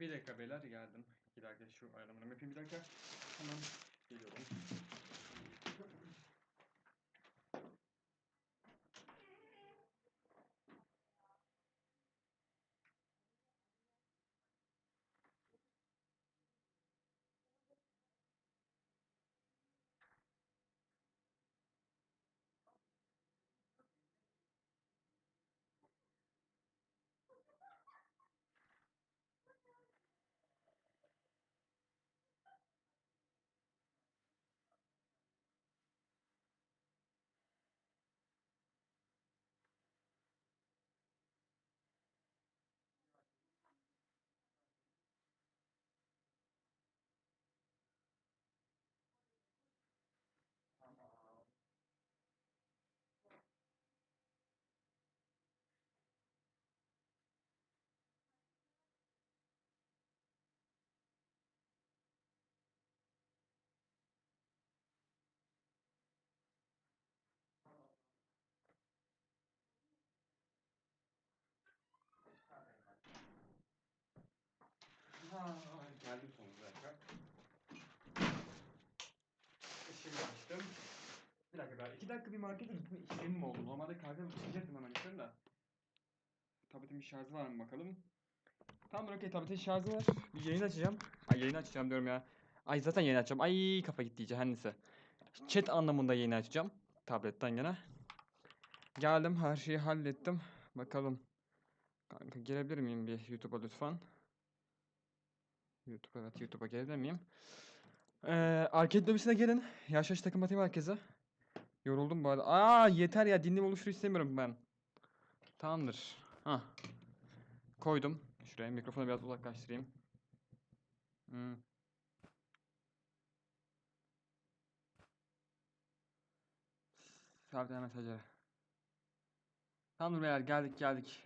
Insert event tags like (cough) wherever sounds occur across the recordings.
Bir dakika beyler geldim. Bir dakika şu ayarlamalarımı yapayım bir dakika. Hemen geliyorum. Ha, geldim sonunda bir dakika. Açtım. Bir dakika daha. İki dakika bir markete gitme isteğim mi oldu? Normalde kahve çıkacaktım hemen istedim de. Tabletin bir şarjı var mı bakalım. Tamam okey tabletin şarjı var. Bir yayın açacağım. Ay yayın açacağım diyorum ya. Ay zaten yayın açacağım. Ay kafa gitti iyice her neyse. Chat anlamında yayın açacağım. Tabletten gene. Geldim her şeyi hallettim. Bakalım. Kanka girebilir miyim bir YouTube'a lütfen? YouTube evet YouTube'a gelebilir miyim? Ee, arcade lobisine gelin. Yaş yaş takım atayım herkese. Yoruldum bu arada. Aa yeter ya dinleme oluştur istemiyorum ben. Tamamdır. Ha. Koydum. Şuraya mikrofonu biraz uzaklaştırayım. Hmm. Sabitlen mesajları. Tamamdır beyler geldik geldik.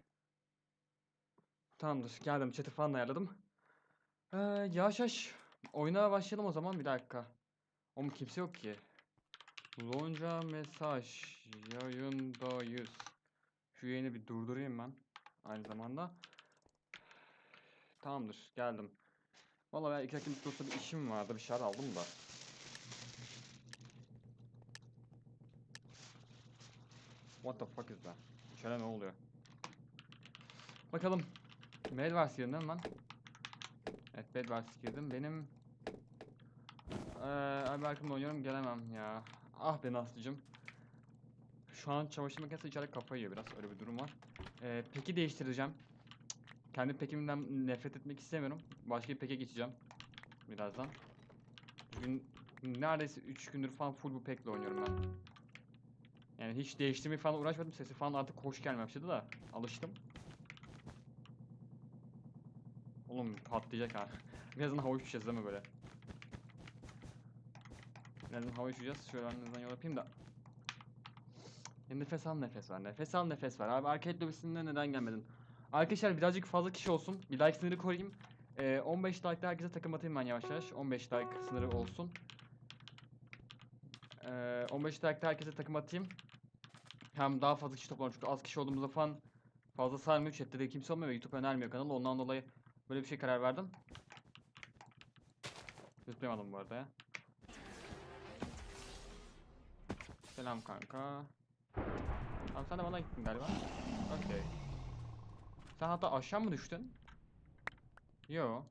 Tamamdır geldim chat'i falan ayarladım. Ee, yavaş yavaş oyuna başlayalım o zaman bir dakika. Oğlum kimse yok ki. Lonca mesaj yayındayız. Şu yayını bir durdurayım ben aynı zamanda. Tamamdır geldim. Vallahi ben iki dakika olsa bir işim vardı bir şeyler aldım da. What the fuck is that? İçeride ne oluyor? Bakalım. Mail var değil Evet Bedwars girdim. Benim ee, Alberk'ımla oynuyorum gelemem ya. Ah be Naslı'cım. Şu an çamaşır makinesi içeride kafayı yiyor biraz öyle bir durum var. Ee, peki değiştireceğim. Kendi pekimden nefret etmek istemiyorum. Başka bir peke geçeceğim. Birazdan. Bugün neredeyse 3 gündür falan full bu pekle oynuyorum ben. Yani hiç değiştirmeye falan uğraşmadım. Sesi falan artık hoş gelmeye da alıştım. Oğlum patlayacak ha. (laughs) Birazdan hava uçacağız değil mi böyle? Birazdan hava uçacağız. Şöyle birazdan yol yapayım da. Ya nefes al nefes ver. Nefes al nefes ver. Abi arcade lobisinde neden gelmedin? Arkadaşlar birazcık fazla kişi olsun. Bir like sınırı koyayım. Ee, 15 like'da herkese takım atayım ben yavaş yavaş. 15 like sınırı olsun. Ee, 15 like'da herkese takım atayım. Hem daha fazla kişi toplanır çünkü az kişi olduğumuzda falan fazla sarmıyor. Chat'te de kimse olmuyor ve YouTube önermiyor kanalı. Ondan dolayı böyle bir şey karar verdim. Zıplayamadım bu arada ya. Selam kanka. Tamam sen de bana gittin galiba. Okey. Sen hatta aşağı mı düştün? Yo.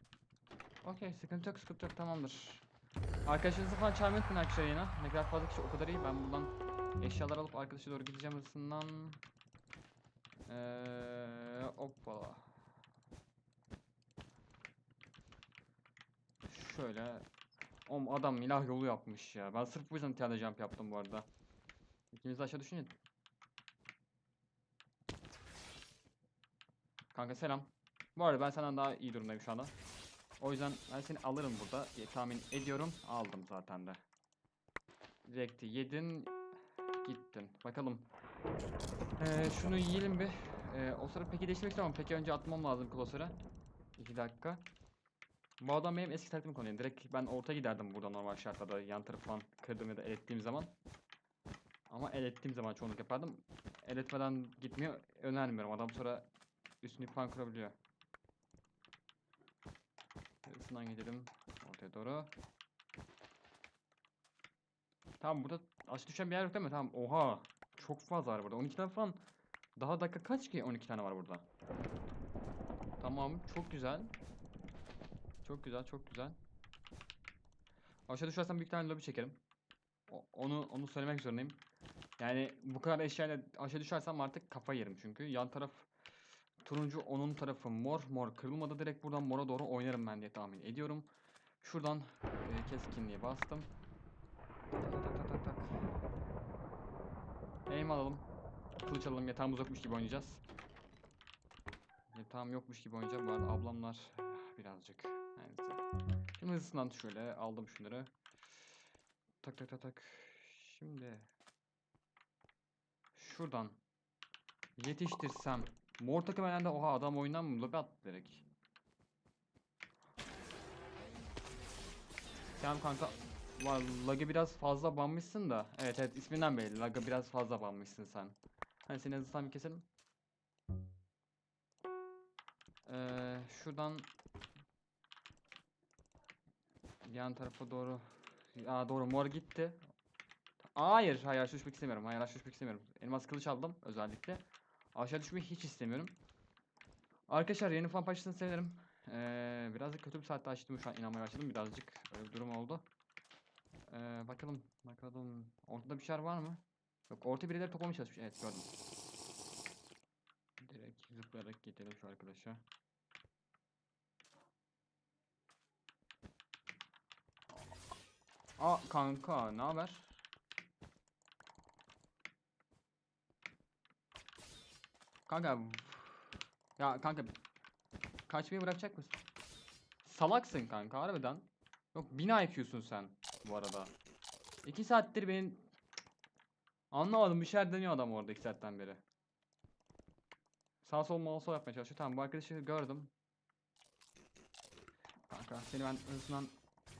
Okey sıkıntı yok sıkıntı yok tamamdır. Arkadaşınızı falan çağırmayı unutmayın arkadaşlar yine. Ne kadar fazla kişi o kadar iyi. Ben buradan eşyalar alıp arkadaşa doğru gideceğim hızından. Eee hoppala. Şöyle. Oğlum adam milah yolu yapmış ya. Ben sırf bu yüzden tiyade jump yaptım bu arada. İkiniz de aşağı düşünün. Kanka selam. Bu arada ben senden daha iyi durumdayım şu anda. O yüzden ben seni alırım burada diye tahmin ediyorum. Aldım zaten de. Direkti yedin. Gittin. Bakalım. Ee, şunu yiyelim bir. Ee, o sıra peki değiştirmek istemem. Peki önce atmam lazım klasöre. 2 dakika. Bu adam benim eski taktiğimi konuyor. Direkt ben orta giderdim burada normal şartlarda. Yan tarafı falan kırdım ya da el ettiğim zaman. Ama el ettiğim zaman çoğunluk yapardım. El etmeden gitmeyi önermiyorum. Adam sonra üstünü falan kurabiliyor. arkasından gidelim. Ortaya doğru. Tamam burada aşağı düşen bir yer yok değil mi? Tamam. Oha. Çok fazla var burada. 12 tane falan. Daha dakika kaç ki 12 tane var burada? Tamam. Çok güzel. Çok güzel. Çok güzel. Aşağı düşersem büyük tane lobi çekerim. O- onu onu söylemek zorundayım. Yani bu kadar eşyayla aşağı düşersem artık kafa yerim çünkü. Yan taraf turuncu, onun tarafı mor. Mor kırılmadı. Direkt buradan mora doğru oynarım ben diye tahmin ediyorum. Şuradan e, keskinliği bastım. Tak tak tak tak. Aim alalım. Kılıç alalım. Yatağımız yokmuş gibi oynayacağız. Yatağım yokmuş gibi oynayacağım. Bu arada ablamlar birazcık. Şimdi hızlısından şöyle aldım şunları. Tak tak tak tak. Şimdi şuradan yetiştirsem mor takım herhalde oha adam oyundan mı lobi attı direkt. Tamam kanka lag'ı biraz fazla banmışsın da. Evet evet isminden belli lag'ı biraz fazla banmışsın sen. Hani seni hızlıdan bir keselim. Ee, şuradan yan tarafa doğru Aa doğru mor gitti. Hayır, hayır aşağı düşmek istemiyorum. Hayır aşağı düşmek istemiyorum. Elmas kılıç aldım özellikle. Aşağı düşmeyi hiç istemiyorum. Arkadaşlar yeni fan paylaşırsanız sevinirim. Ee, birazcık kötü bir saatte açtım şu an inanmaya başladım. Birazcık öyle bir durum oldu. Ee, bakalım, bakalım. Ortada bir şeyler var mı? Yok, orta birileri toplamaya çalışmış. Evet gördüm. Direkt zıplayarak gidelim şu arkadaşa. Aa kanka ne haber? Kanka ya kanka kaçmayı bırakacak mısın? Salaksın kanka harbiden. Yok 1000 IQ'sun sen bu arada. 2 saattir benim anlamadım bir şeyler deniyor adam orada 2 saatten beri. Sağ sol mal sol yapmaya çalışıyor. Tamam bu arkadaşı gördüm. Kanka seni ben hızından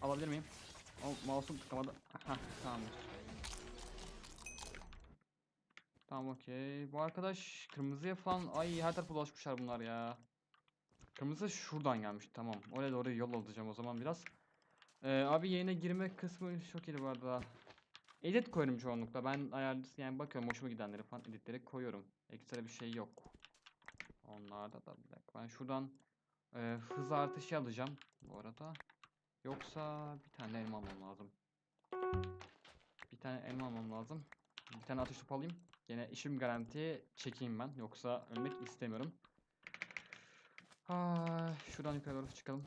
alabilir miyim? O mouse'um tıklamadı. Tamamdır. Tamam okey. Bu arkadaş kırmızıya falan ay her tarafa dolaşmışlar bunlar ya. Kırmızı şuradan gelmiş tamam. Oraya doğru yol alacağım o zaman biraz. Ee, abi yayına girme kısmı çok iyi bu. Edit koyuyorum çoğunlukla. Ben ayarlı yani bakıyorum hoşuma gidenleri falan editleri koyuyorum. Ekstra bir şey yok. Onlarda da bir dakika. Ben şuradan e, hız artışı alacağım bu arada. Yoksa bir tane elma almam lazım. Bir tane elma almam lazım. Bir tane ateş topu alayım. Yine işim garantiye çekeyim ben. Yoksa ölmek istemiyorum. Ha, şuradan yukarı doğru çıkalım.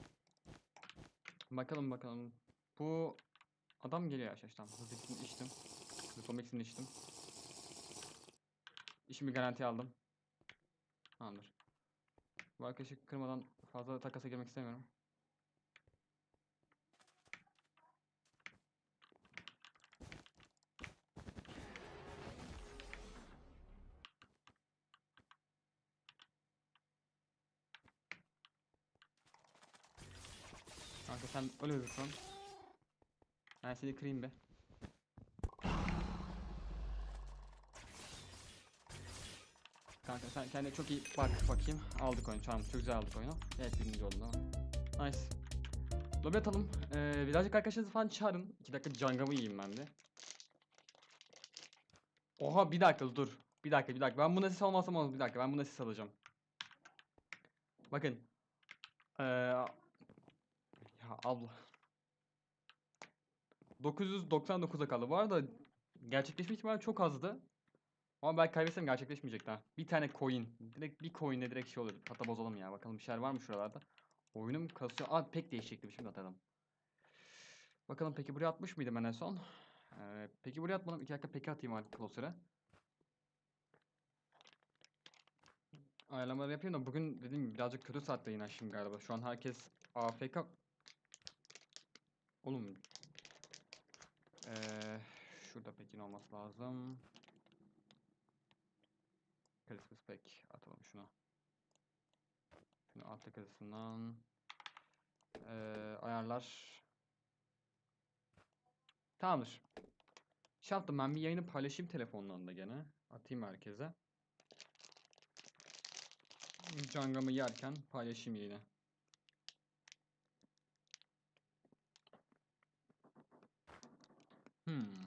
Bakalım bakalım. Bu adam geliyor arkadaşlar. Hız iksini içtim. Zıplama iksini içtim. İşimi garantiye aldım. Tamamdır. Bu arkadaşı kırmadan fazla takasa girmek istemiyorum. Kanka sen öyle lütfen. Ben seni kırayım be. Kanka sen kendine çok iyi bak bakayım. Aldık oyunu tamam çok güzel aldık oyunu. Evet birinci oldun ama. Nice. Lobi atalım. Ee, birazcık arkadaşlarınızı falan çağırın. 2 dakika cangamı yiyeyim ben de. Oha bir dakika dur. Bir dakika bir dakika. Ben buna ses almazsam olmaz. Bir dakika ben buna ses alacağım. Bakın. Ee, ya abla. 999'a kaldı. Bu arada gerçekleşme ihtimali çok azdı. Ama belki kaybetsem gerçekleşmeyecek daha. Bir tane coin. Direkt bir coin'le direkt şey olur. Hatta bozalım ya. Bakalım bir şeyler var mı şuralarda. Oyunum kasıyor. Aa pek değişecektim şimdi hatırladım. Bakalım peki buraya atmış mıydım ben en son? Ee, peki buraya atmadım. İki dakika peki atayım artık closer'a. Ayarlamaları yapayım da bugün dediğim birazcık kötü saatte yine açtım galiba. Şu an herkes AFK. Oğlum. Ee, şurada pekin olması lazım. Christmas pack atalım şuna. Şunu alt arasından ee, ayarlar. Tamamdır. Şey yaptım ben bir yayını paylaşayım telefondan da gene. Atayım herkese. Cangamı yerken paylaşayım yine. Hmm.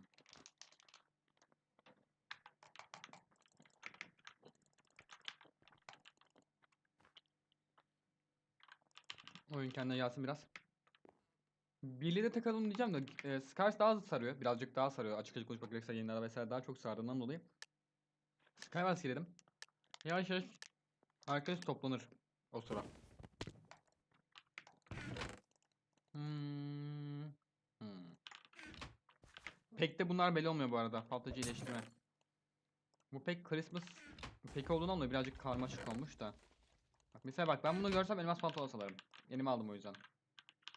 Oyun kendine gelsin biraz. Birliğe de takalım diyeceğim de e, Scars daha sarıyor. Birazcık daha sarıyor. Açık açık konuşmak gerekirse yayınlarda vesaire daha çok sardığından dolayı. Skywars girelim. Yavaş yavaş arkadaş toplanır o sıra. Hmm. Hmm. Pek de bunlar belli olmuyor bu arada. Patlıcı iyileştirme. Bu pek Christmas pek olduğundan dolayı birazcık karmaşık olmuş da. Bak mesela bak ben bunu görsem elmas pantolon salarım. Elime aldım o yüzden.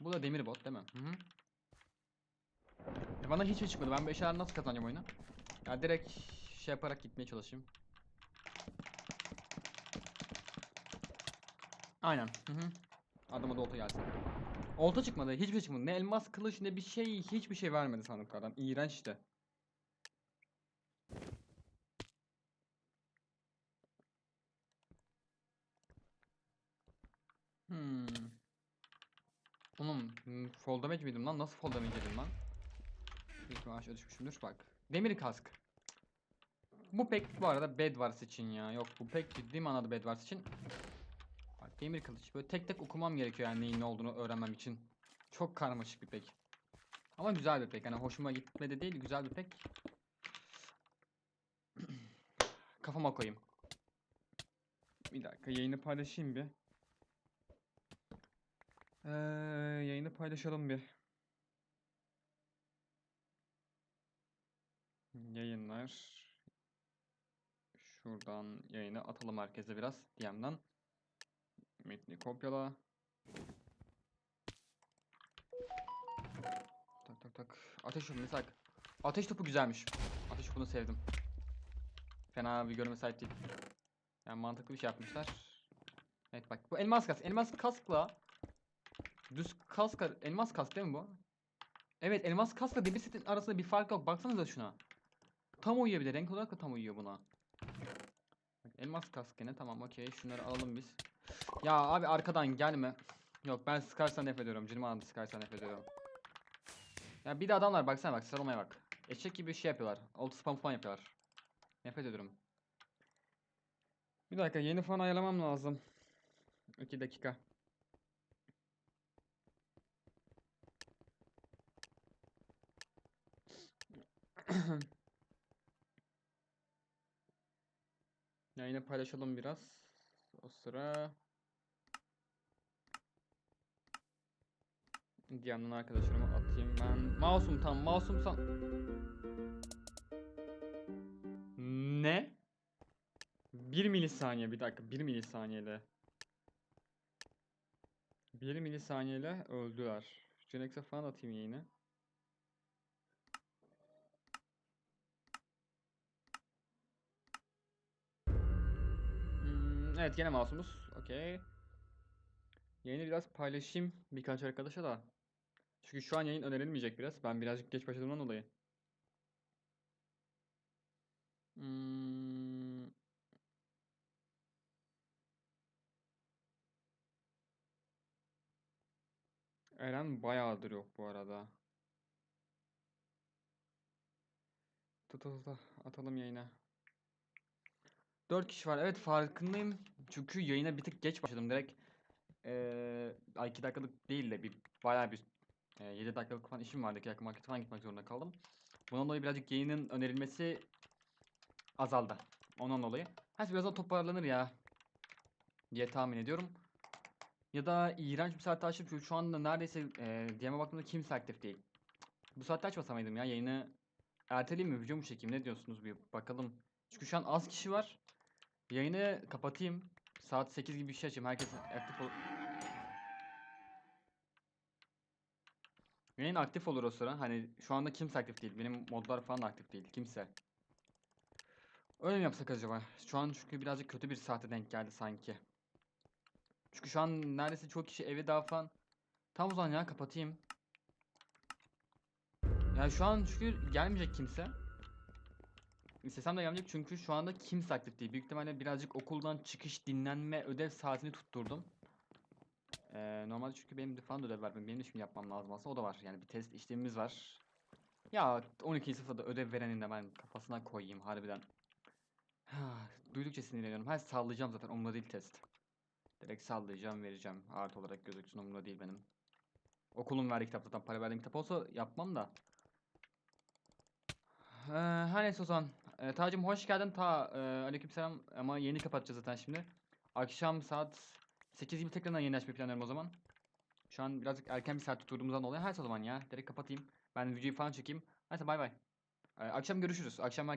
Bu da demir bot değil mi? Hı hı. E bana hiç şey çıkmadı. Ben bu eşyaları nasıl kazanacağım oyunu? Ya direkt şey yaparak gitmeye çalışayım. Aynen. Hı hı. Adama da olta gelsin. Olta çıkmadı. Hiçbir şey çıkmadı. Ne elmas kılıç ne bir şey. Hiçbir şey vermedi sandıklardan. İğrenç işte. Hmm. Oğlum fall damage miydim lan? Nasıl fall damage yedim lan? İlk maaşa düşmüşümdür bak. Demir kask. Bu pek bu arada Bedwars için ya. Yok bu pek ciddi manada Bedwars için. Demir kılıç. Böyle tek tek okumam gerekiyor yani neyin ne olduğunu öğrenmem için. Çok karmaşık bir pek. Ama güzel bir pek. Hani hoşuma gitmedi değil güzel bir pek. (clears throat) Kafama koyayım. Bir dakika yayını paylaşayım bir. Ee, yayını paylaşalım bir. Yayınlar. Şuradan yayını atalım herkese biraz DM'den. Metni kopyala. Tak tak tak. Ateş topu mesela. Ateş topu güzelmiş. Ateş topunu sevdim. Fena bir görünme sahip değil. Yani mantıklı bir şey yapmışlar. Evet bak bu elmas kask. Elmas kaskla düz kask elmas kask değil mi bu? Evet elmas kaskla demir setin arasında bir fark yok. Baksanıza şuna. Tam uyuyor bir de renk olarak da tam uyuyor buna. Elmas kask gene tamam okey şunları alalım biz. Ya abi arkadan gelme. Yok ben Scars'tan nefret ediyorum. Anladı Scars'tan nefret ediyorum. Ya bir de adamlar baksana bak sarılmaya bak. Eşek gibi şey yapıyorlar. Altı spam falan yapıyorlar. Nefret ediyorum. Bir dakika yeni falan ayarlamam lazım. 2 dakika. (clears throat) Yayını paylaşalım biraz. O sıra DM'den arkadaşlarıma atayım ben. Masum tam masum san. Ne? 1 milisaniye bir dakika 1 milisaniyede. 1 milisaniyeyle öldüler. Genex'e falan atayım yayını. Evet gene masumuz. Okey. Yayını biraz paylaşayım birkaç arkadaşa da. Çünkü şu an yayın önerilmeyecek biraz. Ben birazcık geç başladığımdan dolayı. Hmm. Eren bayağıdır yok bu arada. Tut tut tut atalım yayına. 4 kişi var. Evet farkındayım. Çünkü yayına bir tık geç başladım direkt. Ee, 2 dakikalık değil de bir bayağı bir e, 7 dakikalık falan işim vardı. 2 dakika market falan gitmek zorunda kaldım. Bundan dolayı birazcık yayının önerilmesi azaldı. Ondan dolayı. Her şey birazdan toparlanır ya. Diye tahmin ediyorum. Ya da iğrenç bir saatte açıp şu- anda neredeyse e, DM'e baktığımda kimse aktif değil. Bu saatte açmasam mıydım ya yayını erteleyeyim mi video mu çekeyim ne diyorsunuz bir bakalım. Çünkü şu an az kişi var. Yayını kapatayım. Saat 8 gibi bir şey açayım. Herkes aktif ol. Yayın aktif olur o sıra. Hani şu anda kimse aktif değil. Benim modlar falan aktif değil. Kimse. Öyle mi yapsak acaba? Şu an çünkü birazcık kötü bir saate denk geldi sanki. Çünkü şu an neredeyse çok kişi eve daha falan. Tam o zaman ya kapatayım. Ya şu an çünkü gelmeyecek kimse. İstesem de gelmeyecek çünkü şu anda kimse aktif değil. Büyük ihtimalle birazcık okuldan çıkış, dinlenme, ödev saatini tutturdum. Ee, normalde çünkü benim de falan ödev var. Benim de şimdi yapmam lazım aslında. O da var. Yani bir test işlemimiz var. Ya 12. sınıfta da ödev verenin de ben kafasına koyayım harbiden. (sighs) Duydukça sinirleniyorum. Ha sallayacağım zaten umurumda değil test. Direkt sallayacağım vereceğim. Artı olarak gözüksün umurumda değil benim. Okulun verdiği kitap zaten para verdiğim kitap olsa yapmam da. Ee, her neyse o zaman. Ee, Tacım hoş geldin. Ta e, aleykümselam ama yeni kapatacağız zaten şimdi. Akşam saat 8 gibi tekrardan yeni açmayı planlıyorum o zaman. Şu an birazcık erken bir saat tutturduğumuzdan dolayı. Her zaman ya. Direkt kapatayım. Ben videoyu falan çekeyim. Neyse bay bay. Ee, akşam görüşürüz. Akşam